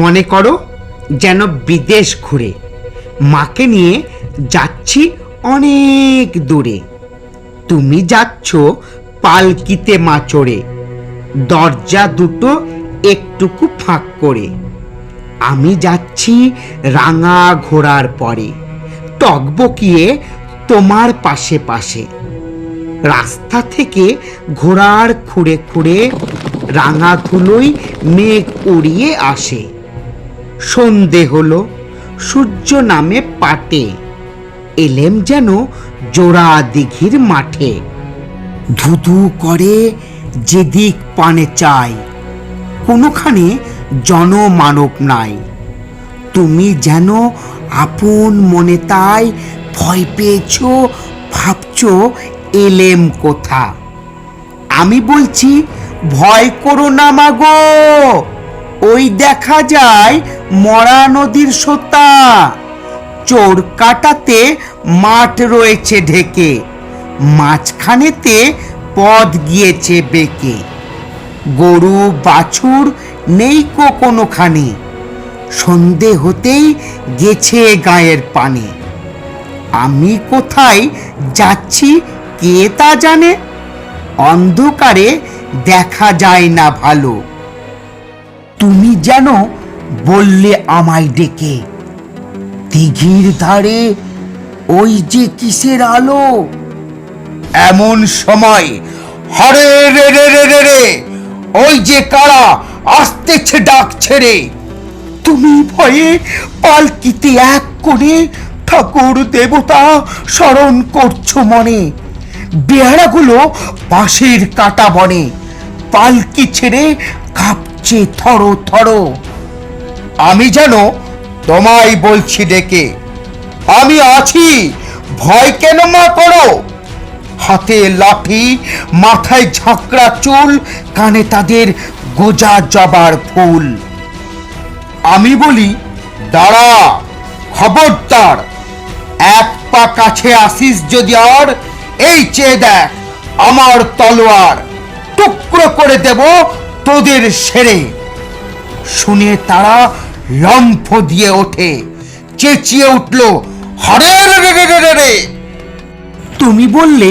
মনে করো যেন বিদেশ ঘুরে। মাকে নিয়ে যাচ্ছি অনেক দূরে। তুমি যাচ্ছ পালকিতে মা চড়ে দরজা দুটো একটুকু ফাঁক করে। আমি যাচ্ছি রাঙা ঘোড়ার পরে। টকবকিয়ে তোমার পাশে পাশে। রাস্তা থেকে ঘোড়ার খুঁড়ে খুঁড়ে রাঙা ধুলোই মেঘ উড়িয়ে আসে। সন্ধে হলো, সূর্য নামে পাটে। এলেম যেন জোড়া দিঘির মাঠে। ধুধু করে যেদিক পানে চাই কোনোখানে জনমানব নাই। তুমি যেন আপন মনে তাই ভয় পেয়েছ, ভাবছ, এলেম কোথা? আমি বলছি, ভয় করো না মাগো। ওই দেখা যায় মরা নদীর সোতা। চোর কাটাতে মাঠ রয়েছে ঢেকে। মাঝখানেতে পথ গিয়েছে বেঁকে। গরু, বাছুর নেই কো কোনোখানে। সন্ধে হতেই গেছে গায়ের পানে। আমি কোথায় যাচ্ছি কে তা জানে? অন্ধকারে দেখা যায় না ভালো। তুমি যেন বললে আমায় ডেকে। দিঘির ধারে ওই যে কিসের আলো? এমন সময় হরে রে রে রে রে রে। ওই যে কারা আসতেছে ডাক ছেড়ে। তুমি ভয়ে পালকিতে এক করে ঠাকুর দেবতা স্মরণ করছ মনে। বেহারাগুলো বাঁশের কাটা বনে। পালকি ছেড়ে কাঁপছে থরো থরো। আমি যেন তোমায় বলছি ডেকে আমি আছি ভয় কেন মা করো? হাতে লাঠি, মাথায় ঝাঁকড়া চুল, কানে তাদের গোজা জবার ফুল। আমি বলি, দাঁড়া, খবরদার, এক পা কাছে আসিস যদি আর, এই চেয়ে দেখ, আমার তলোয়ার, টুকরো করে দেব তোদের সেরে। শুনে তারা লম্ফ দিয়ে ওঠে, চেঁচিয়ে উঠল, হরে রে রে রে রে তুমি বললে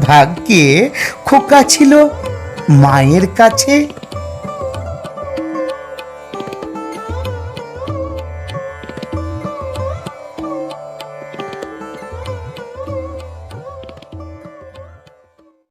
ভাগ্যে খোকা ছিল মায়ের কাছে।